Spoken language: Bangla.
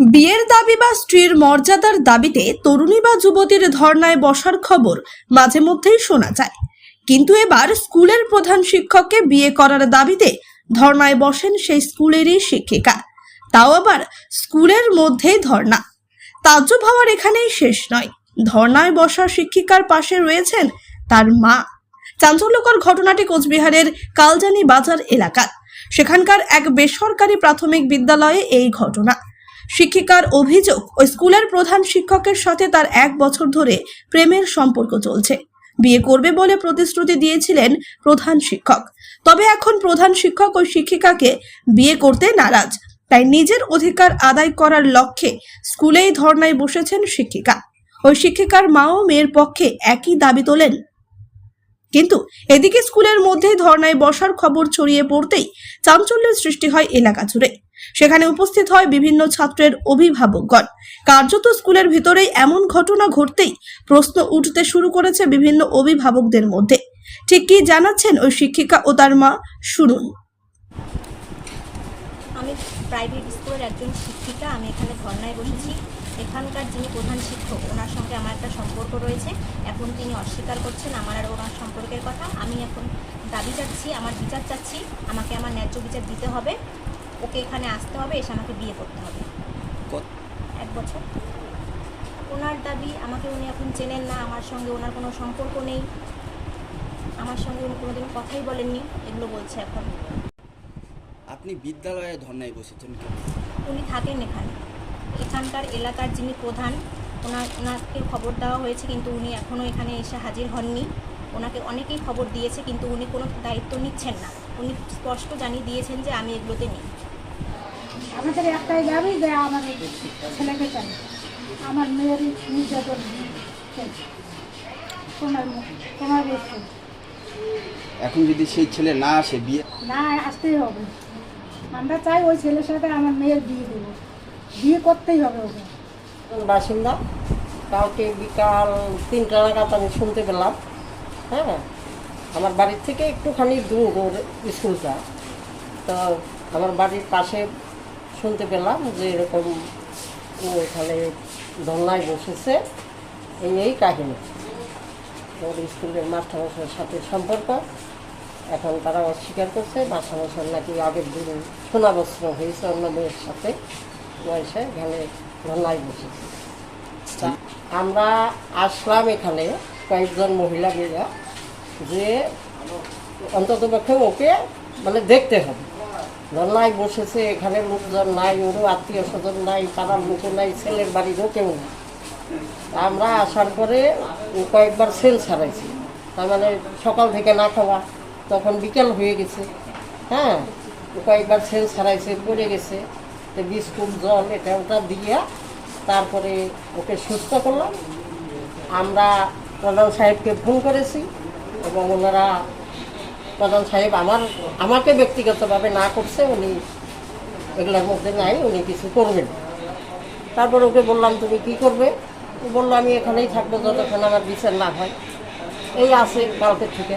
বিয়ের দাবি বা স্ত্রীর মর্যাদার দাবিতে তরুণী বা যুবতীর ধর্নায় বসার খবর মাঝে মধ্যেই শোনা যায়। কিন্তু এবার স্কুলের প্রধান শিক্ষককে বিয়ে করার দাবিতে ধর্নায় বসেন সেই স্কুলেরই শিক্ষিকা। তাও আবার স্কুলের মধ্যেই ধর্না। তাজ্জব হওয়ার এখানেই শেষ নয়। ধর্নায় বসা শিক্ষিকার পাশে রয়েছেন তার মা। চাঞ্চল্যকর ঘটনাটি কোচবিহারের কালজানি বাজার এলাকার। সেখানকার এক বেসরকারি প্রাথমিক বিদ্যালয়ে এই ঘটনা। শিক্ষিকার অভিযোগ, ওই স্কুলের প্রধান শিক্ষকের সাথে তার এক বছর ধরে প্রেমের সম্পর্ক চলছে। বিয়ে করবে বলে প্রতিশ্রুতি দিয়েছিলেন প্রধান শিক্ষক। তবে এখন প্রধান শিক্ষক ওই শিক্ষিকাকে বিয়ে করতে নারাজ। তাই নিজের অধিকার আদায় করার লক্ষ্যে স্কুলেই ধর্নায় বসেছেন শিক্ষিকা। ওই শিক্ষিকার মাও মেয়ের পক্ষে একই দাবি তোলেন কিন্তু এদিকে স্কুলের মধ্যেই ধর্নায় বসার খবর ছড়িয়ে পড়তেই চাঞ্চল্যের সৃষ্টি হয় এলাকা জুড়ে। সেখানে উপস্থিত হয় বিভিন্ন ছাত্রের অভিভাবকগণ। কার্যত স্কুলের ভিতরেই এমন ঘটনা ঘটতেই প্রশ্ন উঠতে শুরু করেছে বিভিন্ন অভিভাবকদের মধ্যে। ঠিক কি জানাচ্ছেন ওই শিক্ষিকা ও তার মা শুনুন। আমি প্রাইভেট স্কুলের একজন শিক্ষিকা, আমি এখানে ধর্নায় বসেছি। এখানকার যিনি প্রধান শিক্ষক, ওনার সঙ্গে আমার একটা সম্পর্ক রয়েছে। এখন তিনি অস্বীকার করছেন, আমার আর ওনার সম্পর্কের কথা। আমি এখন দাবি চাচ্ছি আমার বিচার চাচ্ছি আমাকে আমার ন্যায্য বিচার দিতে হবে। ওকে এখানে আসতে হবে এসে আমাকে বিয়ে করতে হবে। এক বছর। ওনার দাবি আমাকে উনি এখন চেনেন না আমার সঙ্গে ওনার কোনো সম্পর্ক নেই। আমার সঙ্গে উনি কোনোদিন কথাই বলেননি এগুলো বলছে এখন। আপনি বিদ্যালয়ে ধর্নায় বসেছেন? উনি থাকেন এখানে। এখানকার এলাকার যিনি প্রধান ওনার ওনাকে খবর দেওয়া হয়েছে কিন্তু উনি এখনও এখানে এসে হাজির হননি। ওনাকে অনেকেই খবর দিয়েছে কিন্তু উনি কোনো দায়িত্ব নিচ্ছেন না। উনি স্পষ্ট জানিয়ে দিয়েছেন যে আমি এগুলোতে নেই। আমাদের একটাই দাবি যে আমার ছেলেকে চাই। আমার মেয়ের নির্যাতন তোমার এখন যদি সেই ছেলে না আসে বিয়ে? না আসতেই হবে। আমরা চাই ওই ছেলের সাথে আমার মেয়ের বিয়ে দেবো। বিয়ে করতেই হবে ওকে। বাসিন্দা কালকে বিকাল তিনটা নাগাদ আমি শুনতে পেলাম। হ্যাঁ আমার বাড়ির থেকে একটুখানি দূর ওর স্কুলটা। তো আমার বাড়ির পাশে শুনতে পেলাম যে এরকম ও এখানে ধর্নায় বসেছে। এই এই কাহিনী। ওর স্কুলের মাস্টারমশাইয়ের সাথে সম্পর্ক। এখন তারা অস্বীকার করছে, মাস্টারমশাই নাকি আগের দিন সোনা বস্ত্র হয়েছে অন্য মেয়ের সাথে। বয়সে এখানে ধর্নায় বসেছে। আমরা আসলাম এখানে। কয়েকজন মহিলা মেয়েরা যে অন্তত পক্ষে ওকে মানে দেখতে হবে। ধর্নায় বসেছে, এখানে লোকজন নাই ওরও আত্মীয় স্বজন নাই, পাড়ার লোকও নাই, ছেলের বাড়িরও কেউ নাই। আমরা আসার পরে কয়েকবার সেল ছাড়াইছি। তার মানে সকাল থেকে না খাওয়া, তখন বিকেল হয়ে গেছে। হ্যাঁ কয়েকবার সেল ছাড়াইছে, পড়ে গেছে। তো বিস্কুট, জল, এটা ওটা দিয়ে তারপরে ওকে সুস্থ করলাম। আমরা প্রধান সাহেবকে ফোন করেছি এবং ওনারা প্রধান সাহেব আমার, আমাকে ব্যক্তিগতভাবে না করছে, উনি এগুলোর মধ্যে নাই, উনি কিছু করবেন। তারপর ওকে বললাম, তুমি কি করবে? বলল, আমি এখানেই থাকব যতক্ষণ আমার বিচার না হয়। এই আছে কালকে থেকে।